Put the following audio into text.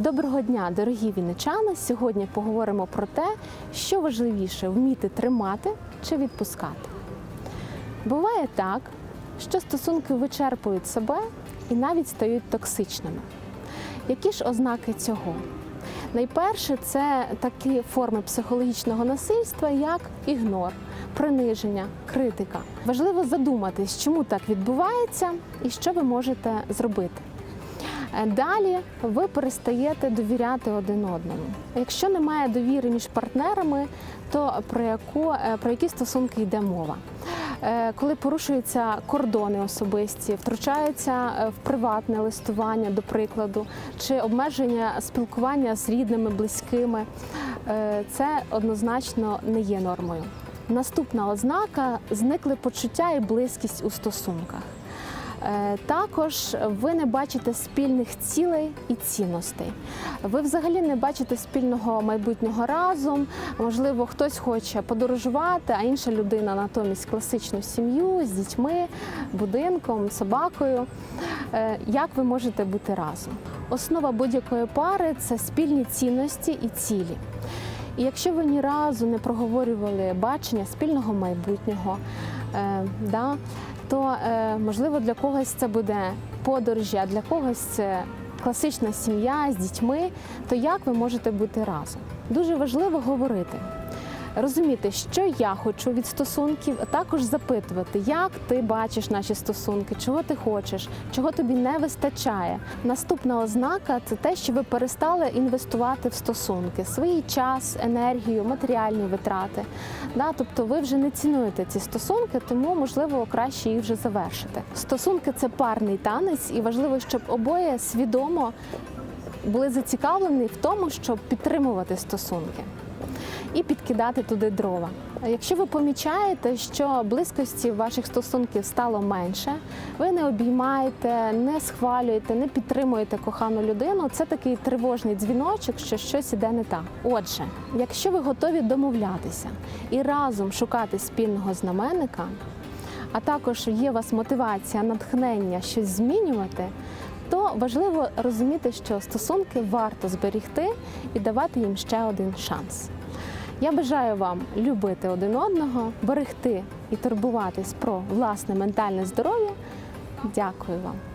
Доброго дня, дорогі вінничани! Сьогодні поговоримо про те, що важливіше вміти тримати чи відпускати. Буває так, що стосунки вичерпують себе і навіть стають токсичними. Які ж ознаки цього? Найперше, це такі форми психологічного насильства, як ігнор, приниження, критика. Важливо задуматись, чому так відбувається і що ви можете зробити. Е, Далі ви перестаєте довіряти один одному. Якщо немає довіри між партнерами, то про яку е, про які стосунки йде мова? Е, Коли порушуються кордони особисті, втручаються в приватне листування, до прикладу, чи обмеження спілкування з рідними, близькими, це однозначно не є нормою. Наступна ознака зникли почуття і близькість у стосунках. Е, Також ви не бачите спільних цілей і цінностей. Ви взагалі не бачите спільного майбутнього разом. Можливо, хтось хоче подорожувати, а інша людина натомість класичну сім'ю з дітьми, будинком, собакою. Е, Як ви можете бути разом? Основа будь-якої пари це спільні цінності і цілі. І якщо ви ні разу не проговорювали бачення спільного майбутнього, е, да, то е, можливо для когось це буде подорожі, а для когось це класична сім'я з дітьми, то як ви можете бути разом? Дуже важливо говорити. Розуміти, що я хочу від стосунків, а також запитувати, як ти бачиш наші стосунки, чого ти хочеш, чого тобі не вистачає. Наступна ознака це те, що ви перестали інвестувати в стосунки, свій час, енергію, матеріальні витрати. Да, тобто ви вже не цінуєте ці стосунки, тому можливо краще їх вже завершити. Стосунки це парний танець, і важливо, щоб обоє свідомо були зацікавлені в тому, щоб підтримувати стосунки і підкидати туди дрова. Якщо ви помічаєте, що близькості ваших стосунків стало менше, ви не обіймаєте, не схвалюєте, не підтримуєте кохану людину, це такий тривожний дзвіночок, що щось іде не так. Отже, якщо ви готові домовлятися і разом шукати спільного знаменника, а також є у вас мотивація, натхнення щось змінювати, то важливо розуміти, що стосунки варто зберігти і давати їм ще один шанс. Я бажаю вам любити один одного, берегти і турбуватись про власне ментальне здоров'я. Дякую вам.